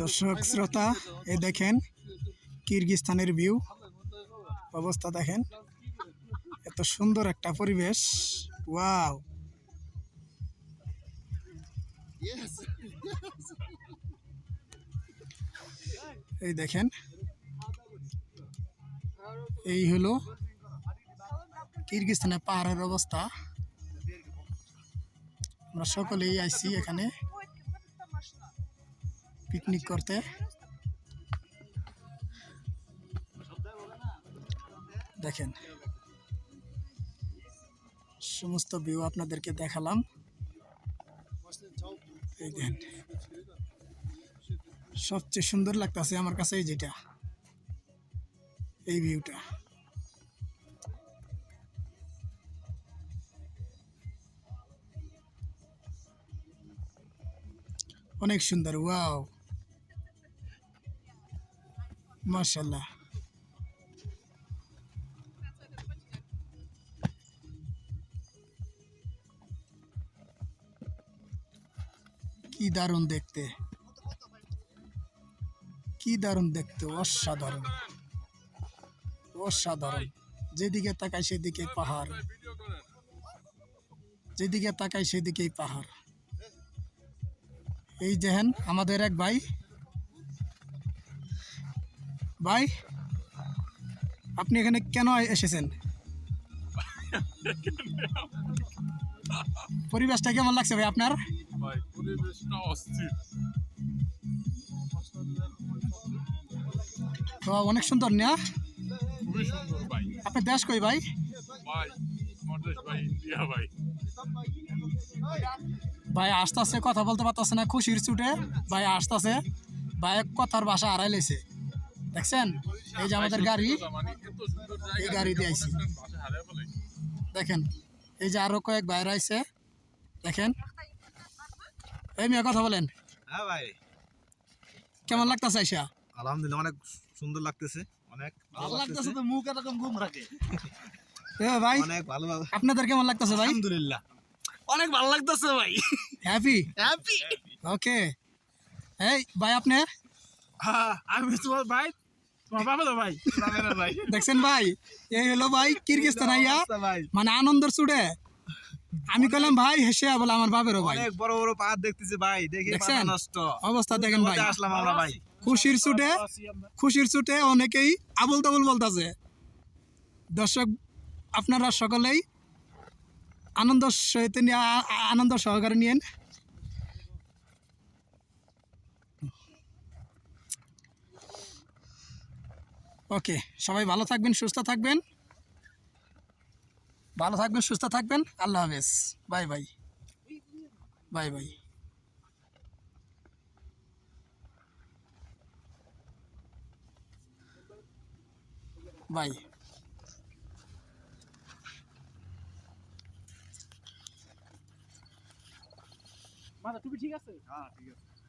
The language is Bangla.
দর্শক, শ্রোতা এই দেখেন, কিরগিস্তানের ভিউ অবস্থা দেখেন, এত সুন্দর একটা পরিবেশ। ওয়াও। এই দেখেন, এই হলো কিরগিস্তানের পাহাড়ের অবস্থা। আমরা সকলেই আইছি এখানে। পিকনিক করতে। দেখেন। সমস্ত ভিউ আপনাদেরকে দেখালাম। সবচেয়ে সুন্দর লাগতেছে আমার কাছে এই যেটা। এই ভিউটা অনেক সুন্দর ওয়াও মাশাল্লাহ কি দারুণ দেখতে। কি দারুণ দেখতে, অসাধারণ। অসাধারণ। যেদিকে তাকাই সেদিকে পাহাড়। যেদিকে তাকাই সেদিকেই পাহাড়। এই যেহেন আমাদের এক ভাই ভাই আপনি এখানে কেন এসেছেন? পরিবেশটা কেমন লাগছে ভাই আপনার? তো অনেক সুন্দর না? আপনার দেশ কই ভাই? ভাই আসতেছে কথা বলতে পারতেছে না খুশির ছুটে। ভাই আসতেছে ভাই কথার ভাষা হারাই লেছে দেখছেন? এই যে আমাদের গাড়ি এই গাড়ি দিয়ে ফেলে দেখেন এই যে আরও কয়েক ভাইর আইছে দেখেন। এই মেয়ে কথা বলেন। হ্যাঁ ভাই। কেমন লাগতেছে আইসা? আলহামদুলিল্লাহ অনেক সুন্দর লাগতেছে অনেক ভালো লাগতেছে তো মুখ এরকম ঘুম রাখে। ভাই অনেক ভালো। আপনাদের কেমন লাগতেছে ভাই? আলহামদুলিল্লাহ। অনেক ভালো লাগতেছে ভাই। হ্যাপি। হ্যাপি। ওকে। এই ভাই আপনি? আমি তোমার ভাই তোমার বাবা তো ভাই ভাই। দেখছেন ভাই? এই হলো ভাই কিরগিস্তান আইয়া? মানে আনন্দের আমি কইলাম ভাই হেসে বলে আমার বাপেরও ভাই। অনেক বড় বড় পাহাড় দেখতেছি ভাই দেখে দেখছেন? নষ্ট। অবস্থা দেখেন ভাই। আসলাম আমরা ভাই। খুশির ছুটে খুশির ছুটে অনেকেই আবল তাবল বলতেছে। দর্শক আপনারা সকলেই আনন্দ সহিত আনন্দ সহকারে নিয়েন। ওকে সবাই ভালো থাকবেন সুস্থ থাকবেন। ভালো থাকবেন সুস্থ থাকবেন। আল্লাহ হাফেজ। Bye bye. Bye bye. Bye. মাথা টুপি ঠিক আছে? হ্যাঁ ঠিক আছে।